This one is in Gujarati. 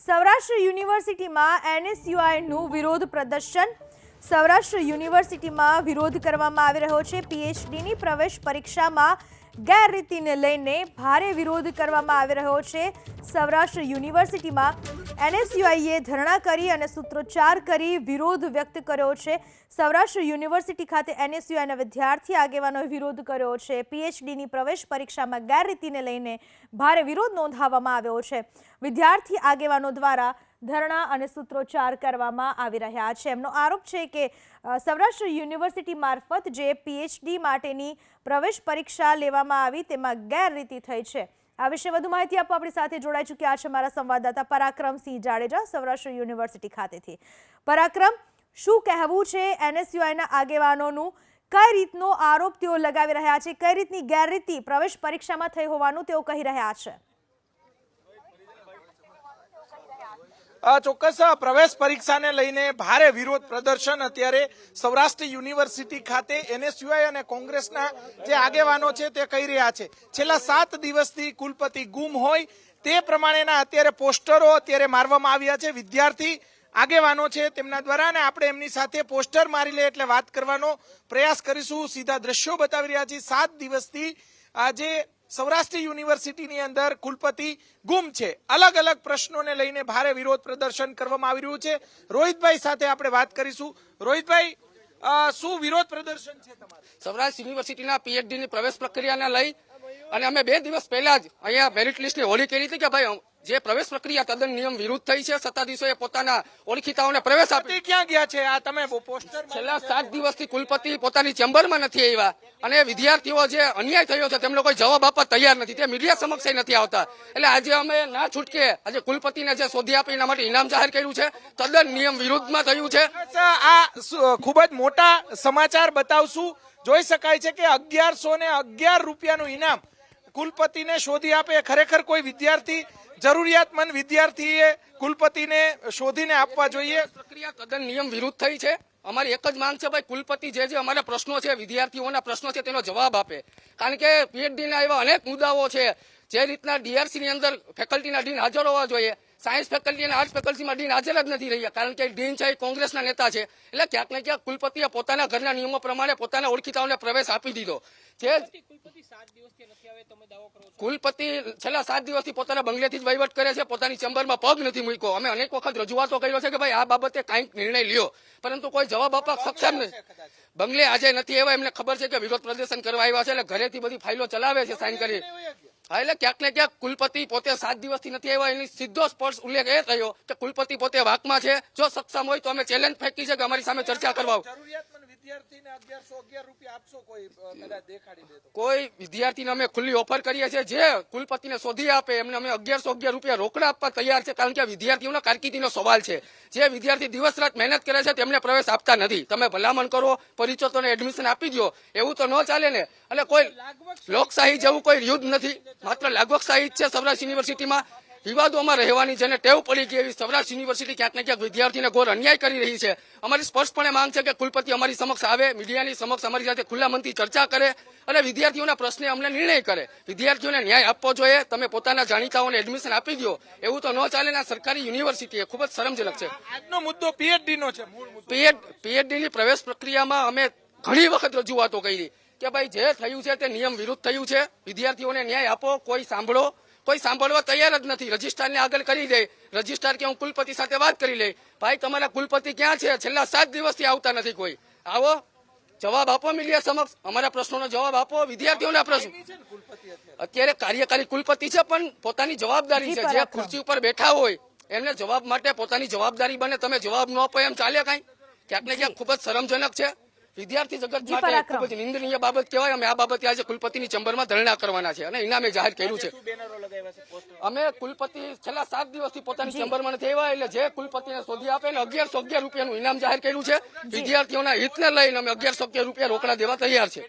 સૌરાષ્ટ્ર યુનિવર્સિટીમાં એનએસયુઆઈનું વિરોધ પ્રદર્શન સૌરાષ્ટ્ર યુનિવર્સિટીમાં વિરોધ કરવામાં આવી રહ્યો છે. પીએચડીની પ્રવેશ પરીક્ષામાં ગેરરીતિને લઈને ભારે વિરોધ કરવામાં આવી રહ્યો છે. સૌરાષ્ટ્ર યુનિવર્સિટીમાં એનએસયુઆઈએ ધરણા કરી અને સૂત્રોચ્ચાર કરી વિરોધ વ્યક્ત કર્યો છે. સૌરાષ્ટ્ર યુનિવર્સિટી ખાતે એનએસયુઆઈના વિદ્યાર્થી આગેવાનોએ વિરોધ કર્યો છે. પીએચડીની પ્રવેશ પરીક્ષામાં ગેરરીતિને લઈને ભારે વિરોધ નોંધાવવામાં આવ્યો છે. વિદ્યાર્થી આગેવાનો દ્વારા ધરણા અને સૂત્રોચ્ચાર કરવામાં આવી રહ્યા છે. એમનો આરોપ છે કે સૌરાષ્ટ્ર યુનિવર્સિટી મારફત જે પીએચડી માટેની પ્રવેશ પરીક્ષા લેવામાં આવી તેમાં ગેરરીતિ થઈ છે. આ વિશે વધુ માહિતી આપવા આપણી સાથે જોડાઈ ચૂક્યા છે મારા સંવાદદાતા પરાક્રમસિંહ જાડેજા, સૌરાષ્ટ્ર યુનિવર્સિટી ખાતેથી. પરાક્રમ, શું કહેવું છે એનએસયુઆઈના આગેવાનોનું? કઈ રીતનો આરોપ તેઓ લગાવી રહ્યા છે? કઈ રીતની ગેરરીતિ પ્રવેશ પરીક્ષામાં થઈ હોવાનું તેઓ કહી રહ્યા છે? ચોક્કસ પ્રવેશ પરીક્ષાને લઈને ભારે વિરોધ પ્રદર્શન અત્યારે સૌરાષ્ટ્ર યુનિવર્સિટી ખાતે એનએસયુઆઈ અને કોંગ્રેસના જે આગેવાનો છે તે કહી રહ્યા છે. છેલ્લા સાત દિવસથી કુલપતિ ગુમ હોય તે પ્રમાણેના અત્યારે પોસ્ટરો અત્યારે મારવામાં આવ્યા છે. વિદ્યાર્થી આગેવાનો છે તેમના દ્વારા અને આપણે એમની સાથે પોસ્ટર મારી લે એટલે વાત કરવાનો પ્રયાસ કરીશું. સીધા દ્રશ્યો બતાવી રહ્યા છીએ. સાત દિવસથી આજે સૌરાષ્ટ્ર યુનિવર્સિટીની અંદર કુલપતિ ગુમ છે. અલગ અલગ પ્રશ્નોને લઈને ભારે વિરોધ પ્રદર્શન કરવામાં આવી રહ્યું છે. રોહિતભાઈ સાથે આપણે વાત કરીશું. રોહિતભાઈ શું વિરોધ પ્રદર્શન છે તમારું? સૌરાષ્ટ્ર યુનિવર્સિટીના પીએચડી ની પ્રવેશ પ્રક્રિયાને લઈ અને અમે બે દિવસ પહેલા જ અહીંયા મેરિટ લિસ્ટની હોળી કરી હતી કે ભાઈ જે પ્રવેશ પ્રક્રિયા તદ્દન નિયમ વિરુદ્ધ થઈ છે સત્તાધીશોએ પોતાના ઓળખીતાઓને પ્રવેશ આપી ક્યાં ગયા છે? આ તમે પોસ્ટર છેલ્લા સાત દિવસથી કુલપતિ પોતાની ચેમ્બરમાં નથી આવ્યા અને વિદ્યાર્થીઓ જે અન્યાય થયો છે તેમને કોઈ જવાબ આપવા તૈયાર નથી. તે મીડિયા સમક્ષ નથી આવતા. એટલે આજે અમે ના છૂટકે આજે કુલપતિને જે શોધી આપી એના માટે ઇનામ જાહેર કર્યું છે. તદ્દન નિયમ વિરુદ્ધમાં થયું છે. આ ખૂબ જ મોટા સમાચાર બતાવશું. જોઈ શકાય છે કે અગિયારસો ને અગિયાર રૂપિયાનું ઇનામ કુલપતિને શોધી આપે. ખરેખર કોઈ વિદ્યાર્થી જરૂરિયાતમંદ વિદ્યાર્થીએ કુલપતિને શોધીને આપવા જોઈએ. પ્રક્રિયા કદન નિયમ વિરુદ્ધ થઈ છે. અમારી એક જ માંગ છે, ભાઈ, કુલપતિ જે જે અમારા પ્રશ્નો છે, વિદ્યાર્થીઓના પ્રશ્નો છે, તેનો જવાબ આપે. કારણ કે પીએચડીના એવા અનેક મુદ્દાઓ છે, જે રીતના ડીઆરસીની અંદર ફેકલ્ટીના ડીન હાજર હોવા જોઈએ. સાયન્સ ફેકલ્ટી અને આર્ટ્સ ફેકલ્ટીમાં ડીન હાજર જ નથી રહ્યા, કારણ કે ડીન છે એ કોંગ્રેસના નેતા છે. એટલે ક્યાંક ને ક્યાંક કુલપતિએ પોતાના ઘરના નિયમો પ્રમાણે પોતાના ઓળખીતાઓને પ્રવેશ આપી દીધો. કુલપતિ છેલ્લા સાત દિવસથી પોતાના બંગલેથી જ વહીવટ કરે છે પોતાની ચેમ્બરમાં પગ નથી મૂક્યો. અમે અનેક વખત રજૂઆતો કર્યો છે કે ભાઈ આ બાબતે કાંઈક નિર્ણય લ્યો. પરંતુ કોઈ જવાબ આપવા સક્ષમ નથી બંગલે આજે નથી એવા એમને ખબર છે કે વિરોધ પ્રદર્શન કરવા આવ્યા છે એટલે ઘરેથી બધી ફાઇલો ચલાવે છે સાઇન કરી. એટલે ક્યાંક ને ક્યાંક કુલપતિ પોતે સાત દિવસથી નથી આવ્યા એની સીધો સ્પર્શ ઉલ્લેખ એ થયો કે કુલપતિ પોતે વાકમાં છે. જો સક્ષમ હોય તો અમે ચેલેન્જ ફેંકી છે કે અમારી સામે ચર્ચા કરવા કોઈ વિદ્યાર્થીને અમે ખુલ્લી ઓફર કરીએ છીએ જે કુલપતિને શોધી આપે એમને અમે અગિયારસો અગિયાર રૂપિયા રોકડા આપવા તૈયાર છે કારણ કે વિદ્યાર્થીઓના કારકિર્દીનો સવાલ છે. જે વિદ્યાર્થી દિવસ રાત મહેનત કરે છે તેમને પ્રવેશ આપતા નથી. તમે ભલામણ કરો પરિચોતોને એડમિશન આપી દો એવું તો ન ચાલે ને. અને કોઈ લોકશાહી જેવું કોઈ યુદ્ધ નથી. માત્ર લાગવકશાહી છે સૌરાષ્ટ્ર યુનિવર્સિટીમાં. વિવાદોમાં રહેવાની જેને ટેવ પડી ગઈ એવી સૌરાષ્ટ્ર યુનિવર્સિટી ક્યાંક ને ક્યાંક વિદ્યાર્થીને ઘોર અન્યાય કરી રહી છે. અમારી સ્પષ્ટપણે માંગ છે કે કુલપતિ અમારી સમક્ષ આવે મીડિયાની સમક્ષ અમારી સાથે ખુલ્લા મનથી ચર્ચા કરે અને વિદ્યાર્થીઓના પ્રશ્ને અમને નિર્ણય કરે. વિદ્યાર્થીઓને ન્યાય આપવો જોઈએ તમે પોતાના જાણીતાઓને એડમિશન આપી દો એવું તો ન ચાલે ને સરકારી યુનિવર્સિટી એ ખૂબ જ શરમજનક છે. આજનો મુદ્દો પીએચડી નો છે મૂળ મુદ્દો. પીએચડી ની પ્રવેશ પ્રક્રિયામાં અમે ઘણી વખત રજૂઆતો કરી. કે ભાઈ જે થયું છે તે નિયમ વિરુદ્ધ થયું છે? વિદ્યાર્થીઓને ન્યાય આપો કોઈ સાંભળો. કોઈ સાંભળવા તૈયાર જ નથી. રજિસ્ટ્રારને આગળ કરી દે. રજિસ્ટ્રાર કે હું કુલપતિ સાથે વાત કરી લે ભાઈ તમારા કુલપતિ ક્યાં છે? છેલ્લા સાત દિવસથી આવતા નથી કોઈ. આવો. જવાબ આપો મીડિયા સમક્ષ. અમારા પ્રશ્નોનો જવાબ આપો. વિદ્યાર્થીઓના પ્રશ્ન. અત્યારે? કાર્યકારી કુલપતિ છે પણ પોતાની જવાબદારી છે. જે ખુરશી ઉપર બેઠા હોય એમને જવાબ માટે પોતાની જવાબદારી બને. તમે જવાબ ન આપો એમ ચાલે કાંઈ? ક્યાંક ને ક્યાંક ખૂબ જ શરમજનક છે. વિદ્યાર્થી જગત જી, માટે ખૂબ જ નિંદનીય બાબત કહેવાય. અમે આ બાબતે આજે કુલપતિની ચેમ્બરમાં ધરણા કરવાના છે અને ઇનામે જાહેર કર્યું છે. અમે કુલપતિ છેલ્લા સાત દિવસથી પોતાની ચેમ્બરમાં નથી આવ્યા એટલે જે કુલપતિને શોધી આપે ને અગિયારસો અગિયાર રૂપિયાનું ઇનામ જાહેર કર્યું છે. વિદ્યાર્થીઓના હિતને લઈને અમે અગિયારસો અગિયાર રૂપિયા રોકડા દેવા તૈયાર છે.